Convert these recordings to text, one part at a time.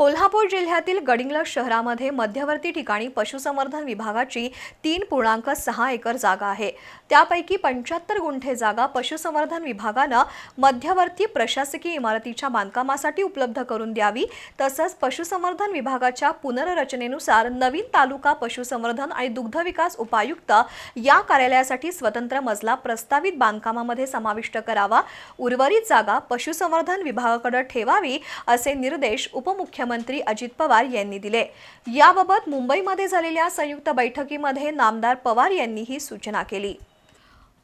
कोल्हापूर जिल्ह्यातील गडिंग्लज शहरामध्ये मध्यवर्ती ठिकाणी पशुसंवर्धन विभागाची तीन पूर्णांक सहा एकर जागा आहे. त्यापैकी पंच्याहत्तर गुंठे जागा पशुसंवर्धन विभागानं मध्यवर्ती प्रशासकीय इमारतीच्या बांधकामासाठी उपलब्ध करून द्यावी तसंच पशुसंवर्धन विभागाच्या पुनर्रचनेनुसार नवीन तालुका पशुसंवर्धन आणि दुग्धविकास उपायुक्त या कार्यालयासाठी स्वतंत्र मजला प्रस्तावित बांधकामामध्ये समाविष्ट करावा. उर्वरित जागा पशुसंवर्धन विभागाकडे ठेवावी असे निर्देश उपमुख्यमंत्री अजित पवार यांनी दिले. याबाबत मुंबईमध्ये झालेल्या संयुक्त बैठकीमध्ये नामदार पवार यांनी ही सूचना केली.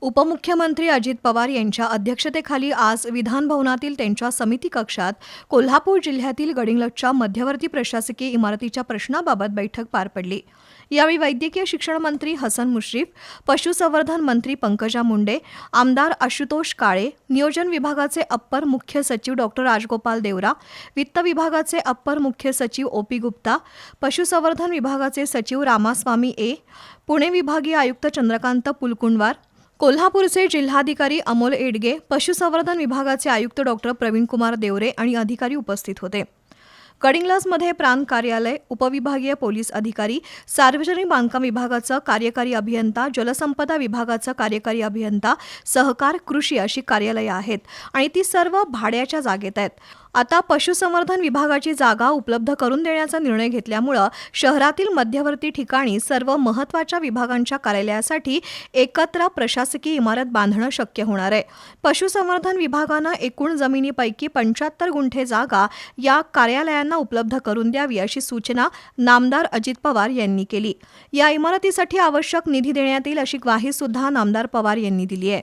उपमुख्यमंत्री अजित पवार यांच्या अध्यक्षतेखाली आज विधानभवनातील त्यांच्या समिती कक्षात कोल्हापूर जिल्ह्यातील गडिंग्लजच्या मध्यवर्ती प्रशासकीय इमारतीच्या प्रश्नाबाबत बैठक पार पडली. यावेळी वैद्यकीय शिक्षण मंत्री हसन मुश्रीफ पशुसंवर्धन मंत्री पंकजा मुंडे आमदार आशुतोष काळे नियोजन विभागाचे अप्पर मुख्य सचिव डॉक्टर राजगोपाल देवरा वित्त विभागाचे अप्पर मुख्य सचिव ओ पी गुप्ता पशुसंवर्धन विभागाचे सचिव रामास्वामी ए पुणे विभागीय आयुक्त चंद्रकांत पुलकुंडवार कोल्हापूरचे जिल्हाधिकारी अमोल एडगे पशुसंवर्धन विभागाचे आयुक्त डॉक्टर प्रवीणकुमार देवरे आणि अधिकारी उपस्थित होते. कडिंग्लजमध्ये प्रांत कार्यालय उपविभागीय पोलीस अधिकारी सार्वजनिक बांधकाम विभागाचं कार्यकारी अभियंता जलसंपदा विभागाचं कार्यकारी अभियंता सहकार कृषी अशी कार्यालयं आहेत आणि ती सर्व भाड्याच्या जागेत आहेत. आता पशुसंवर्धन विभागाची जागा उपलब्ध करून देण्याचा निर्णय घेतल्यामुळं शहरातील मध्यवर्ती ठिकाणी सर्व महत्त्वाच्या विभागांच्या कार्यालयासाठी एकत्र प्रशासकीय इमारत बांधणं शक्य होणार आहे. पशुसंवर्धन विभागानं एकूण जमिनीपैकी पंच्याहत्तर गुंठे जागा या कार्यालयात कार्यालयांना उपलब्ध करून द्यावी अशी सूचना नामदार अजित पवार यांनी केली. या इमारतीसाठी आवश्यक निधी देण्यात येईल अशी ग्वाही सुद्धा नामदार पवार यांनी दिली आहे.